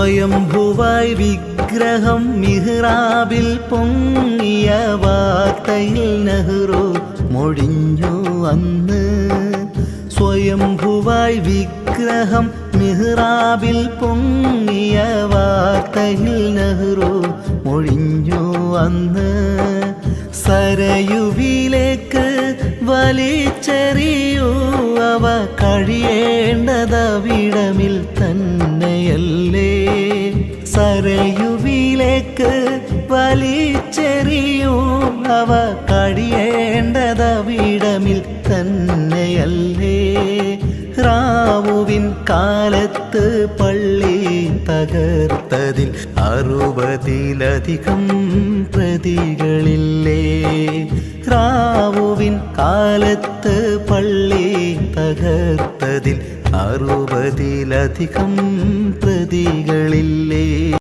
സ്വയംഭുവായി വിഗ്രഹം മിഹ്റാബിൽ പൊങ്ങിയ വാർത്തയിൽ നെഹ്റു മൊഴിഞ്ഞു അന്ന് സ്വയംഭുവായി വിഗ്രഹം മിഹ്റാബിൽ പൊങ്ങിയ വാർത്തയിൽ നെഹ്റു മൊഴിഞ്ഞു അന്ന് സരയുവിലേക്ക് വലിച്ചെറിയൂ അവ കഴിയേണ്ടതവിടമിൽ തന്നെയല്ലേ? സരയുവിലേക്ക് വലിച്ചെറിയൂ അവ കഴിയേണ്ടതവിടമിൽ തന്നെയല്ലേ? റാവുവിൻ കാലത്ത് പള്ളി തകർത്തതിൽ അറുപതിലധികം പ്രതികളില്ലേ? റാവുവിൻ കാലത്ത് പള്ളി തകർത്തതിൽ അറുപതിലധികം പ്രതികളില്ലേ